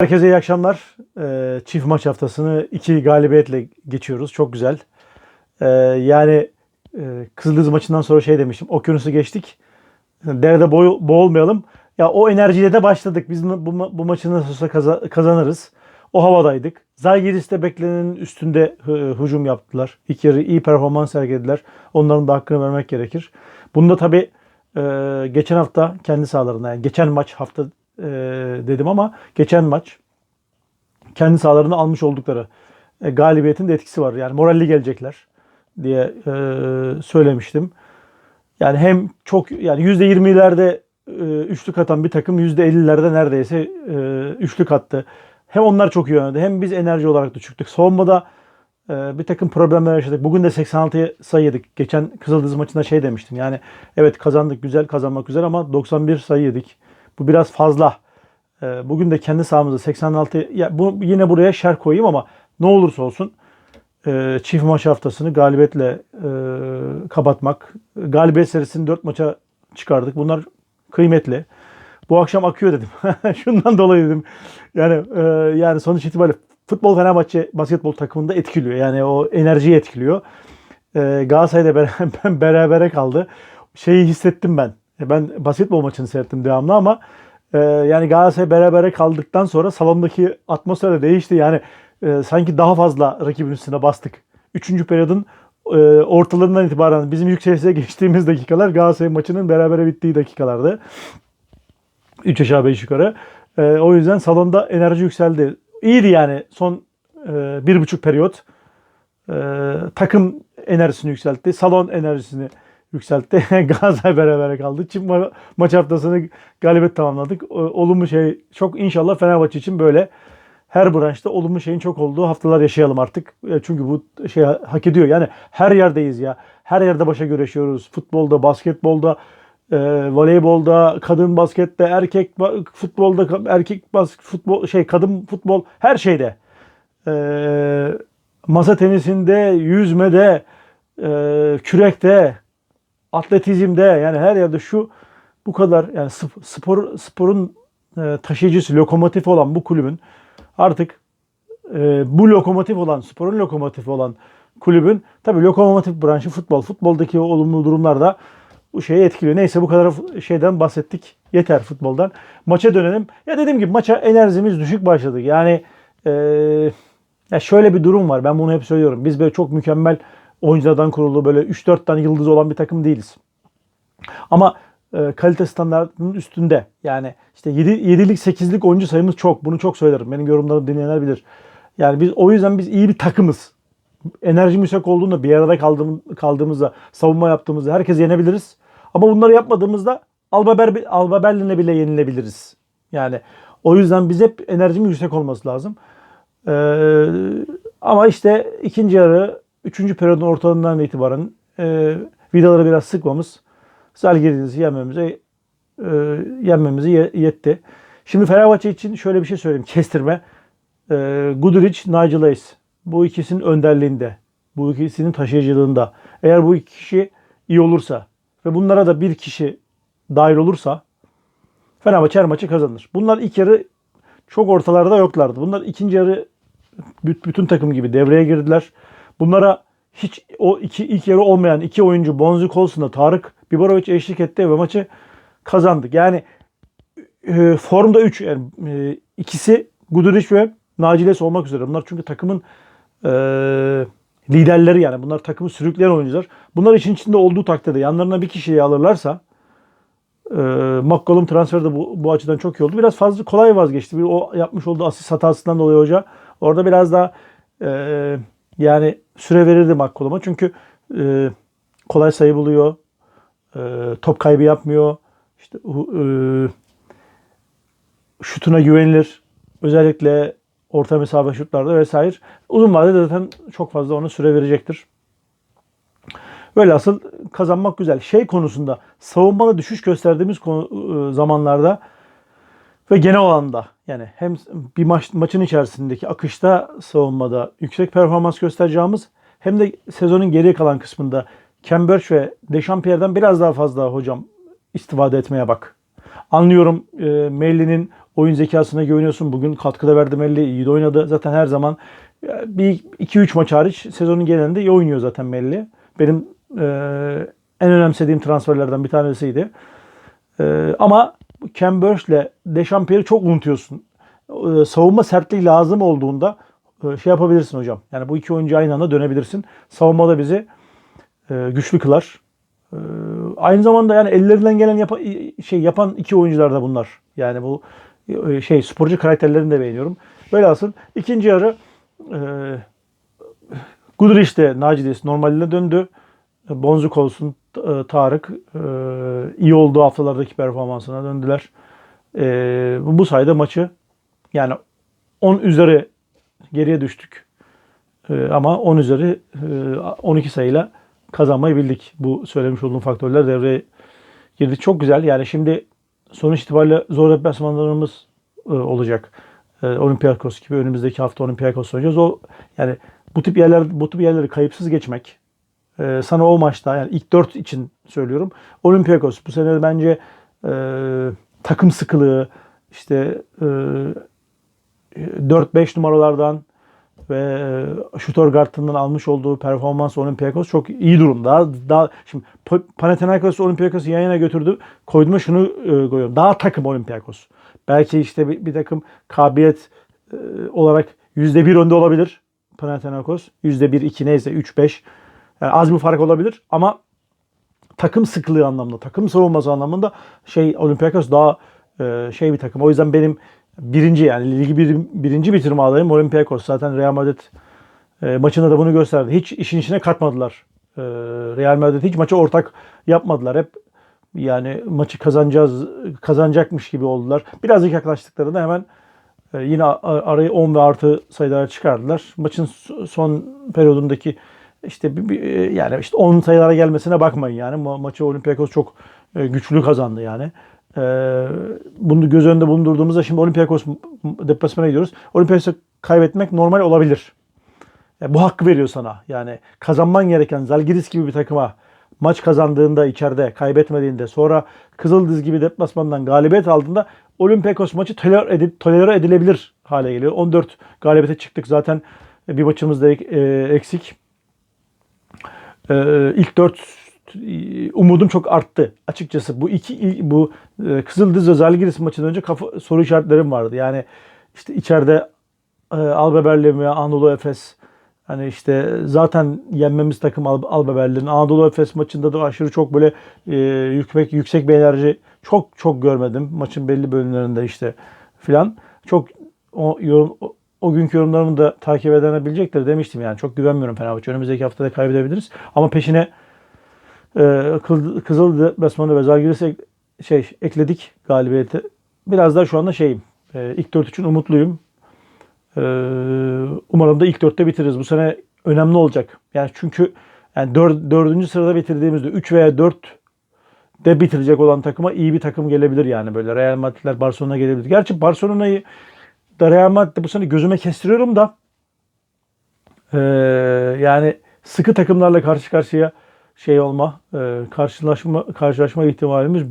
Herkese iyi akşamlar. Ee, çift maç haftasını iki galibiyetle geçiyoruz. Çok güzel. Ee, yani e, Kızıldız maçından sonra şey demiştim. Okyanusu geçtik. Derede boy, boğulmayalım. Ya o enerjiyle de başladık. Biz bu, bu maçı nasıl olsa kaza- kazanırız. O havadaydık. Zalgiris de beklenenin üstünde hı- hücum yaptılar. İlk yarı iyi performans sergilediler. Onların da hakkını vermek gerekir. Bunda tabii e, geçen hafta kendi sahalarında yani geçen maç hafta e, dedim ama geçen maç kendi sahalarında almış oldukları e, galibiyetin de etkisi var. Yani moralli gelecekler diye e, söylemiştim. Yani hem çok yani %20'lerde e, üçlük atan bir takım %50'lerde neredeyse e, üçlük attı. Hem onlar çok iyi oynadı hem biz enerji olarak düşüktük. Savunmada e, bir takım problemler yaşadık. Bugün de 86 sayı yedik. Geçen Kızıldız maçında şey demiştim. Yani evet kazandık güzel kazanmak güzel ama 91 sayı yedik. Bu biraz fazla. E, Bugün de kendi sahamızda 86 ya bu yine buraya şer koyayım ama ne olursa olsun e, çift maç haftasını galibiyetle e, kapatmak. Galibiyet serisini 4 maça çıkardık. Bunlar kıymetli. Bu akşam akıyor dedim. Şundan dolayı dedim. Yani e, yani sonuç itibariyle futbol Fenerbahçe basketbol takımında etkiliyor. Yani o enerjiyi etkiliyor. E, Galatasaray'da beraber, berabere kaldı. Şeyi hissettim ben. E, Ben basketbol maçını seyrettim devamlı ama e, yani Galatasaray berabere kaldıktan sonra salondaki atmosfer de değişti. Yani e, sanki daha fazla rakibin üstüne bastık. Üçüncü periyodun e, ortalarından itibaren bizim yükselişe geçtiğimiz dakikalar Galatasaray maçının berabere bittiği dakikalardı. 3 aşağı 5 yukarı. E, o yüzden salonda enerji yükseldi. İyiydi yani son e, bir buçuk periyot. E, takım enerjisini yükseltti. Salon enerjisini yükseltti. Galatasaray berabere kaldı. Çift ma- maç haftasını galibiyet tamamladık. Olumlu şey çok inşallah Fenerbahçe için böyle her branşta olumlu şeyin çok olduğu haftalar yaşayalım artık. E, Çünkü bu şey hak ediyor. Yani her yerdeyiz ya. Her yerde başa güreşiyoruz. Futbolda, basketbolda, e, voleybolda, kadın baskette, erkek futbolda, erkek bas futbol şey kadın futbol her şeyde. E, masa tenisinde, yüzmede, e, kürekte, atletizmde yani her yerde şu bu kadar yani sp- spor sporun e, taşıyıcısı, lokomotif olan bu kulübün artık e, bu lokomotif olan, sporun lokomotifi olan kulübün tabii lokomotif branşı futbol. Futboldaki olumlu durumlar da bu şeyi etkiliyor. Neyse bu kadar şeyden bahsettik. Yeter futboldan. Maça dönelim. Ya dediğim gibi maça enerjimiz düşük başladı. Yani e, ya şöyle bir durum var. Ben bunu hep söylüyorum. Biz böyle çok mükemmel oyunculardan kurulu böyle 3-4 tane yıldız olan bir takım değiliz. Ama e, kalite standartının üstünde. Yani işte 7, 7'lik 8'lik oyuncu sayımız çok. Bunu çok söylerim. Benim yorumlarımı dinleyenler bilir. Yani biz o yüzden biz iyi bir takımız. Enerji yüksek olduğunda bir arada kaldığım, kaldığımızda, savunma yaptığımızda herkes yenebiliriz. Ama bunları yapmadığımızda Alba, Alba Berlin'e bile yenilebiliriz. Yani o yüzden biz hep enerjimiz yüksek olması lazım. Ee, ama işte ikinci yarı, üçüncü periyodun ortalarından itibaren e, vidaları biraz sıkmamız Zalgiris'i yenmemize e, yenmemizi ye- yetti. Şimdi Fenerbahçe için şöyle bir şey söyleyeyim. Kestirme. E, Guduric, Nigel Hayes. Bu ikisinin önderliğinde. Bu ikisinin taşıyıcılığında. Eğer bu iki kişi iyi olursa ve bunlara da bir kişi dahil olursa Fenerbahçe her maçı kazanır. Bunlar ilk yarı çok ortalarda yoklardı. Bunlar ikinci yarı büt- bütün takım gibi devreye girdiler. Bunlara hiç o iki ilk yarı olmayan iki oyuncu Bonzi Kolsun'da Tarık Biberovic eşlik etti ve maçı kazandık. Yani e, formda 3 yani e, ikisi Guduric ve Naciles olmak üzere. Bunlar çünkü takımın e, liderleri yani. Bunlar takımı sürükleyen oyuncular. Bunlar için içinde olduğu takdirde yanlarına bir kişiyi alırlarsa e, McCollum transferi de bu, bu açıdan çok iyi oldu. Biraz fazla kolay vazgeçti. Bir o yapmış olduğu asist hatasından dolayı hoca. Orada biraz daha e, yani süre verirdi McCollum'a. Çünkü e, kolay sayı buluyor. E, top kaybı yapmıyor. İşte e, şutuna güvenilir. Özellikle orta mesafe şutlarda vesaire. Uzun vadede zaten çok fazla ona süre verecektir. Velhasıl kazanmak güzel. Şey konusunda savunmada düşüş gösterdiğimiz konu, e, zamanlarda ve genel alanda yani hem bir maç, maçın içerisindeki akışta savunmada yüksek performans göstereceğimiz hem de sezonun geriye kalan kısmında Cambridge ve Dechampierre'den biraz daha fazla hocam istifade etmeye bak. Anlıyorum e, Melli'nin oyun zekasına güveniyorsun. Bugün katkıda verdi Melli. iyi de oynadı. Zaten her zaman e, bir 2-3 maç hariç sezonun genelinde iyi oynuyor zaten Melli. Benim e, en önemsediğim transferlerden bir tanesiydi. E, ama Ken Burch'le Dechampierre'i çok unutuyorsun. E, savunma sertliği lazım olduğunda e, şey yapabilirsin hocam. Yani bu iki oyuncu aynı anda dönebilirsin. Savunmada bizi e, güçlü kılar. E, aynı zamanda yani ellerinden gelen yapa, şey yapan iki oyuncular da bunlar. Yani bu e, şey sporcu karakterlerini de beğeniyorum. Velhasıl ikinci yarı e, Guduric de Nacides normaline döndü. Bonzuk olsun e, Tarık e, iyi olduğu haftalardaki performansına döndüler. E, bu sayede maçı yani 10 üzeri geriye düştük. Ama 10 üzeri e, 12 sayıyla kazanmayı bildik. Bu söylemiş olduğum faktörler devreye girdi. Çok güzel. Yani şimdi sonuç itibariyle zor deplasmanlarımız olacak. Olympiakos gibi önümüzdeki hafta Olympiakos oynayacağız. O yani bu tip yerler bu tip yerleri kayıpsız geçmek e, sana o maçta yani ilk 4 için söylüyorum. Olympiakos bu sene bence e, takım sıkılığı işte e, 4-5 numaralardan ve e, Stuttgart'tan almış olduğu performans Olympiakos çok iyi durumda. Daha şimdi Panathinaikos Olympiakos'u yan yana götürdü. Koyduğuma şunu e, koyuyorum. Daha takım Olympiakos. Belki işte bir, bir takım kabiliyet e, olarak %1 önde olabilir Panathinaikos. %1, 2 neyse 3, 5. Az bir fark olabilir ama takım sıklığı anlamında, takım savunması anlamında şey Olympiakos daha e, şey bir takım. O yüzden benim birinci yani ligi bir, birinci bitirme adayım Olympiakos. Zaten Real Madrid e, maçında da bunu gösterdi. Hiç işin içine katmadılar. E, Real Madrid hiç maçı ortak yapmadılar. Hep yani maçı kazanacağız kazanacakmış gibi oldular. Birazcık yaklaştıklarında hemen e, yine arayı 10 ve artı sayılara çıkardılar. Maçın son periyodundaki işte bir, yani işte 10 sayılara gelmesine bakmayın yani. Ma- maçı Olympiakos çok e, güçlü kazandı yani. E, bunu göz önünde bulundurduğumuzda şimdi Olympiakos deplasmana gidiyoruz. Olympiakos'u kaybetmek normal olabilir. Yani bu hakkı veriyor sana. Yani kazanman gereken Zalgiris gibi bir takıma maç kazandığında içeride, kaybetmediğinde, sonra Kızıldız gibi deplasmandan galibiyet aldığında Olympiakos maçı tolere, edil, tolere edilebilir hale geliyor. 14 galibiyete çıktık zaten bir maçımız da eksik. Ee, ilk dört umudum çok arttı açıkçası. Bu iki bu e, Kızıldız ve Zalgiris maçından önce kafa, soru işaretlerim vardı. Yani işte içeride e, Albeberli veya Anadolu Efes hani işte zaten yenmemiz takım Al Albeberli'nin Anadolu Efes maçında da aşırı çok böyle e, yüksek yüksek bir enerji çok çok görmedim. Maçın belli bölümlerinde işte filan. Çok o yorum o, günkü yorumlarımı da takip edebilecektir demiştim yani. Çok güvenmiyorum Fenerbahçe. Önümüzdeki haftada kaybedebiliriz. Ama peşine e, Kızıl Deplasmanı ve Zalgiris'e şey ekledik galibiyeti. Biraz daha şu anda şeyim. E, ilk dört için umutluyum. E, umarım da ilk dörtte bitiririz. Bu sene önemli olacak. Yani çünkü yani dör, dördüncü sırada bitirdiğimizde 3 veya 4 de bitirecek olan takıma iyi bir takım gelebilir yani böyle. Real Madrid'ler Barcelona gelebilir. Gerçi Barcelona'yı da Real Madrid'de bu sene gözüme kestiriyorum da e, yani sıkı takımlarla karşı karşıya şey olma, e, karşılaşma karşılaşma ihtimalimiz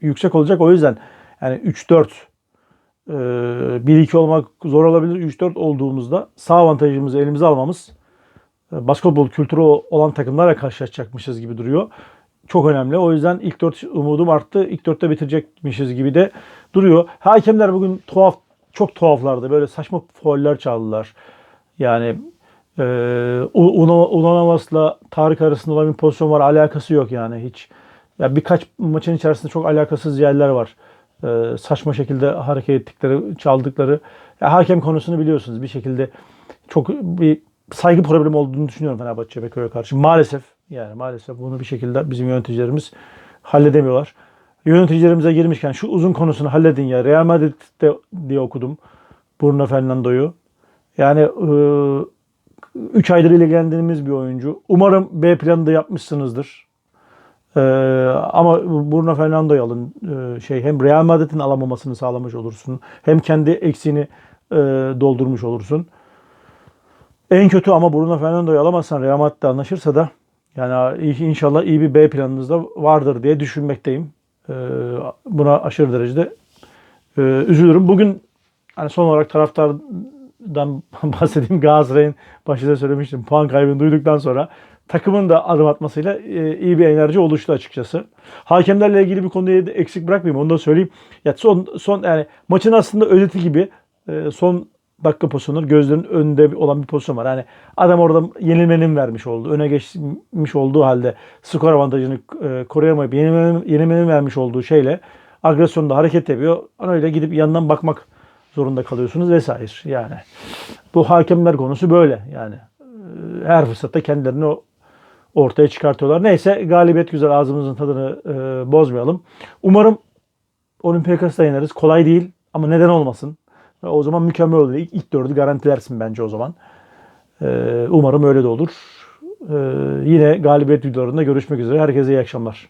yüksek olacak. O yüzden yani 3-4 e, 1-2 olmak zor olabilir. 3-4 olduğumuzda sağ avantajımızı elimize almamız e, basketbol kültürü olan takımlarla karşılaşacakmışız gibi duruyor. Çok önemli. O yüzden ilk 4 umudum arttı. İlk 4'te bitirecekmişiz gibi de duruyor. Hakemler bugün tuhaf çok tuhaflardı. Böyle saçma fauller çaldılar. Yani e, Unanavas'la Tarık arasında olan bir pozisyon var. Alakası yok yani hiç. Ya birkaç maçın içerisinde çok alakasız yerler var. E, saçma şekilde hareket ettikleri, çaldıkları. Ya, hakem konusunu biliyorsunuz. Bir şekilde çok bir saygı problemi olduğunu düşünüyorum Fenerbahçe Beko'ya karşı. Maalesef yani maalesef bunu bir şekilde bizim yöneticilerimiz halledemiyorlar yöneticilerimize girmişken şu uzun konusunu halledin ya. Real Madrid'de diye okudum Bruno Fernando'yu. Yani 3 aydır ilgilendiğimiz bir oyuncu. Umarım B planı da yapmışsınızdır. Ee, ama Bruno Fernando'yu alın. Ee, şey hem Real Madrid'in alamamasını sağlamış olursun. Hem kendi eksiğini e, doldurmuş olursun. En kötü ama Bruno Fernando'yu alamazsan Real Madrid'de anlaşırsa da yani inşallah iyi bir B planınız da vardır diye düşünmekteyim. Ee, buna aşırı derecede e, üzülürüm. Bugün hani son olarak taraftardan bahsedeyim Galatasaray'ın başta da söylemiştim. Puan kaybını duyduktan sonra takımın da adım atmasıyla e, iyi bir enerji oluştu açıkçası. Hakemlerle ilgili bir konuyu eksik bırakmayayım onu da söyleyeyim. Ya son son yani maçın aslında özeti gibi e, son dakika pozisyonları gözlerin önünde olan bir pozisyon var. Yani adam orada yenilmenin vermiş olduğu, öne geçmiş olduğu halde skor avantajını e, koruyamayıp yenilmenin, yenilmenin vermiş olduğu şeyle agresyonda hareket yapıyor. Öyle gidip yandan bakmak zorunda kalıyorsunuz vesaire. Yani bu hakemler konusu böyle yani. E, Her fırsatta kendilerini ortaya çıkartıyorlar. Neyse galibiyet güzel ağzımızın tadını e, bozmayalım. Umarım Olympiakos'ta yeneriz. Kolay değil ama neden olmasın. O zaman mükemmel olur. İlk, ilk dördü garantilersin bence o zaman. E, umarım öyle de olur. E, yine galibiyet videolarında görüşmek üzere. Herkese iyi akşamlar.